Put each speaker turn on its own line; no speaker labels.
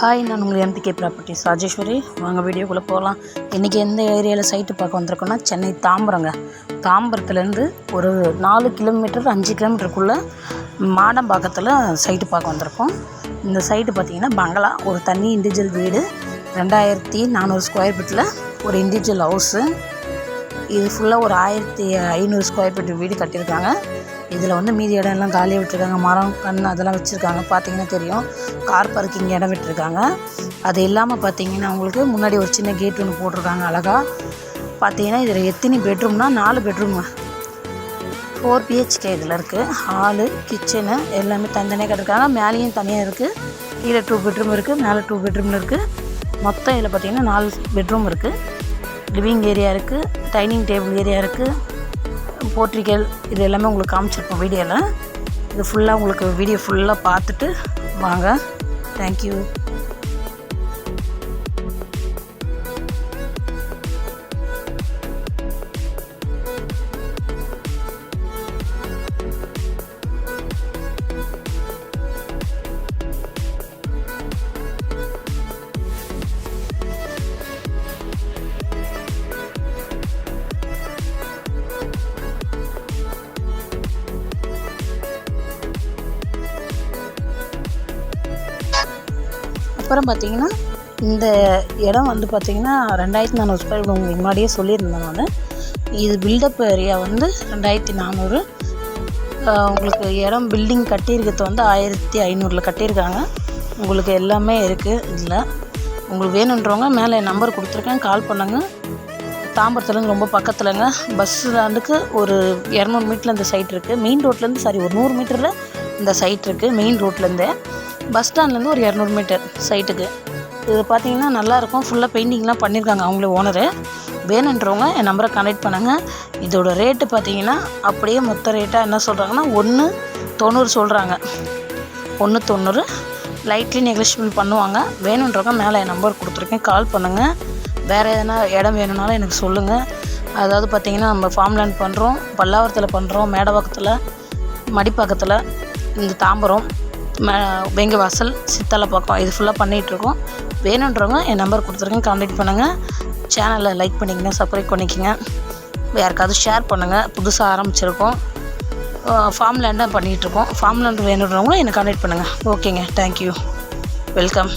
Hi நான் உங்கள் MBK properties Rajeswari. வாங்க வீடியோக்குள்ளே போகலாம். இன்றைக்கி எந்த ஏரியாவில் சைட்டு பார்க்க வந்திருக்கோன்னா சென்னை தாம்பரங்க. தாம்பரத்துலேருந்து ஒரு நாலு கிலோமீட்டர் அஞ்சு கிலோமீட்டருக்குள்ளே மாடம்பாக்கத்தில் சைட்டு பார்க்க வந்திருக்கோம். இந்த சைட்டு பார்த்திங்கன்னா பங்களா. ஒரு தனி இண்டிவிஜுவல் வீடு. ரெண்டாயிரத்தி நானூறு ஸ்கொயர் ஃபீட்டில் ஒரு இண்டிவிஜுவல் ஹவுஸு இது ஃபுல்லாக ஒரு ஆயிரத்தி ஐநூறு ஸ்கொயர் ஃபீட் வீடு கட்டியிருக்காங்க. இதில் வந்து மீதி இடம் எல்லாம் காலியாக விட்டுருக்காங்க. மரம் கண் அதெல்லாம் வச்சுருக்காங்க. பார்த்தீங்கன்னா தெரியும். கார் பார்க்கிங் இடம் விட்டுருக்காங்க. அது இல்லாமல் பார்த்தீங்கன்னா உங்களுக்கு முன்னாடி ஒரு சின்ன கேட் ஒன்று போட்டிருக்காங்க அழகாக பார்த்தீங்கன்னா இதில் எத்தனை பெட்ரூம்னா நாலு பெட்ரூம் ஃபோர் பிஹெச்கே இதில் இருக்குது ஹாலு கிச்சனு எல்லாமே தனித்தனியாக கட்டிருக்காங்க மேலேயும் தனியாக இருக்குது கீழே டூ பெட்ரூம் இருக்குது மேலே டூ பெட்ரூம் இருக்குது மொத்தம் இதில் பார்த்தீங்கன்னா நாலு பெட்ரூம் இருக்குது லிவிங் ஏரியா இருக்குது டைனிங் டேபிள் ஏரியா இருக்குது போர்ட்ரிக்கல் இது எல்லாமே உங்களுக்கு காமிச்சிருப்போம் வீடியோவில் இது ஃபுல்லாக உங்களுக்கு வீடியோ ஃபுல்லாக பார்த்துட்டு வாங்க. தேங்க்யூ அப்புறம் பார்த்தீங்கன்னா இந்த இடம் வந்து பார்த்திங்கன்னா ரெண்டாயிரத்தி நானூறு ஸ்கொயர் ஃபீட் உங்களுக்கு முன்னாடியே சொல்லியிருந்தேன் நான். இது பில்டப் ஏரியா வந்து ரெண்டாயிரத்தி நானூறு. உங்களுக்கு இடம் பில்டிங் கட்டியிருக்கிறது வந்து ஆயிரத்தி ஐநூறில் கட்டியிருக்காங்க. உங்களுக்கு எல்லாமே இருக்குது இதில். உங்களுக்கு வேணுன்றவங்க மேலே என் நம்பர் கொடுத்துருக்கேன். கால் பண்ணுங்கள் தாம்பரத்துலேருந்து ரொம்ப பக்கத்துலங்க. பஸ் ஸ்டாண்டுக்கு ஒரு இரநூறு மீட்டரில் இந்த சைட் இருக்குது மெயின் ரோட்லேருந்து சாரி ஒரு நூறு மீட்டரில் இந்த சைட் இருக்குது மெயின் ரோட்லேருந்தே பஸ் ஸ்டாண்ட்லேருந்து ஒரு இரநூறு மீட்டர் சைட்டுக்கு இது பார்த்தீங்கன்னா நல்லாயிருக்கும். ஃபுல்லாக பெயிண்டிங்லாம் பண்ணியிருக்காங்க அவங்களே ஓனரு வேணுன்றவங்க என் நம்பரை கனெக்ட் பண்ணுங்கள் இதோட ரேட்டு பார்த்தீங்கன்னா அப்படியே மொத்த ரேட்டாக என்ன சொல்கிறாங்கன்னா ஒன்று தொண்ணூறு சொல்கிறாங்க ஒன்று தொண்ணூறு. லைட்லி நெகோஷியபிள் பண்ணுவாங்க. வேணுன்றவங்க மேலே என் நம்பர் கொடுத்துருக்கேன். கால் பண்ணுங்கள் வேறு எதனா இடம் வேணும்னாலும் எனக்கு சொல்லுங்கள் அதாவது பார்த்திங்கன்னா நம்ம ஃபார்ம்லேண்ட் பண்ணுறோம் பல்லாவரத்தில் பண்ணுறோம் மேடவாக்கத்தில் மடிப்பாக்கத்தில் இந்த தாம்பரம் எங்கள் வாசல் சித்தலை பக்கம். இது ஃபுல்லாக பண்ணிகிட்ருக்கோம் வேணுன்றவங்க என் நம்பர் கொடுத்துருக்கேன் காண்டக்ட் பண்ணுங்கள் சேனலை லைக் பண்ணிக்கங்க சப்ஸ்கிரைப் பண்ணிக்கங்க. யாருக்காவது ஷேர் பண்ணுங்கள் புதுசாக ஆரம்பிச்சிருக்கோம். ஃபார்ம் லேண்டாக பண்ணிகிட்ருக்கோம் ஃபார்ம் லேண்ட் வேணுன்றவங்களும் என்னை காண்டக்ட் பண்ணுங்கள் ஓகேங்க தேங்க்யூ வெல்கம்